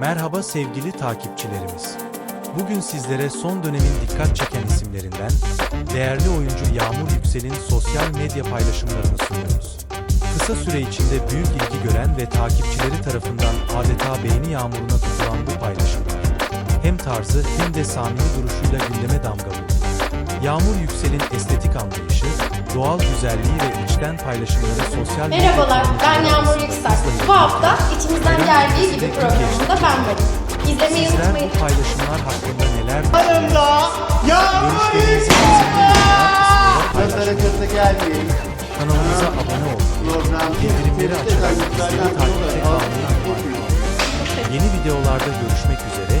Merhaba sevgili takipçilerimiz. Bugün sizlere son dönemin dikkat çeken isimlerinden değerli oyuncu Yağmur Yüksel'in sosyal medya paylaşımlarını sunuyoruz. Kısa süre içinde büyük ilgi gören ve takipçileri tarafından adeta beğeni yağmuruna tutulan bu paylaşımlar hem tarzı hem de samimi duruşuyla gündeme damga vurdu. Yağmur Yüksel'in estetik anlayışı, doğal güzelliği ve içten paylaşımları sosyal medya Merhabalar, ben Yağmur Yüksel. Bu geldiği gibi de programında ben varım. İzlemeyi Sizler unutmayın. bu paylaşımlar hakkında neler Yanımda yağmur paylaşın. kötü gelmeyin. Kanalımıza abone olmayı, Program bildirimleri açarak bizleri takipte kalmayı unutmayın. Yeni videolarda görüşmek üzere,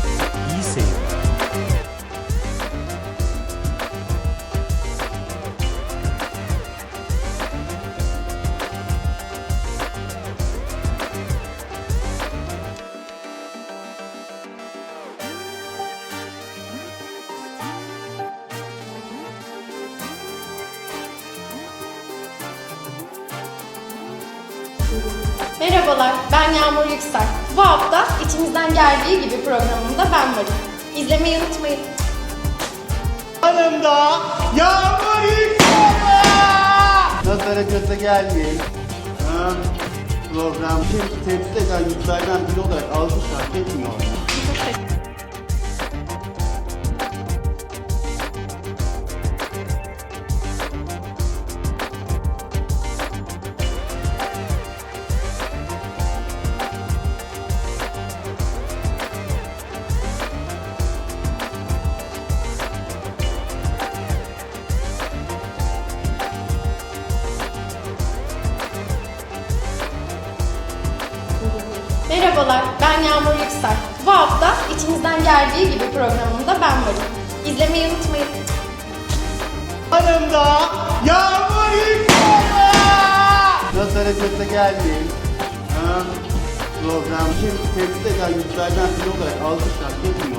Merhabalar, ben Yağmur Yüksel. Bu hafta içimizden geldiği gibi programında ben varım. İzlemeyi unutmayın. Yanımda yağmur yükselme. Nazara kötü gelmeyin. Program temsil eden yüzlerden biri olarak alkış hak etmiyor. Merhabalar, ben Yağmur Yüksel. Bu hafta içimizden geldiği gibi programında ben varım. İzlemeyi unutmayın. Yanımda yağmur yükselme. Nazara kötü gelmeyin. Ha, Program kim temsil eden yüzlerden biri olarak hak etmiyor.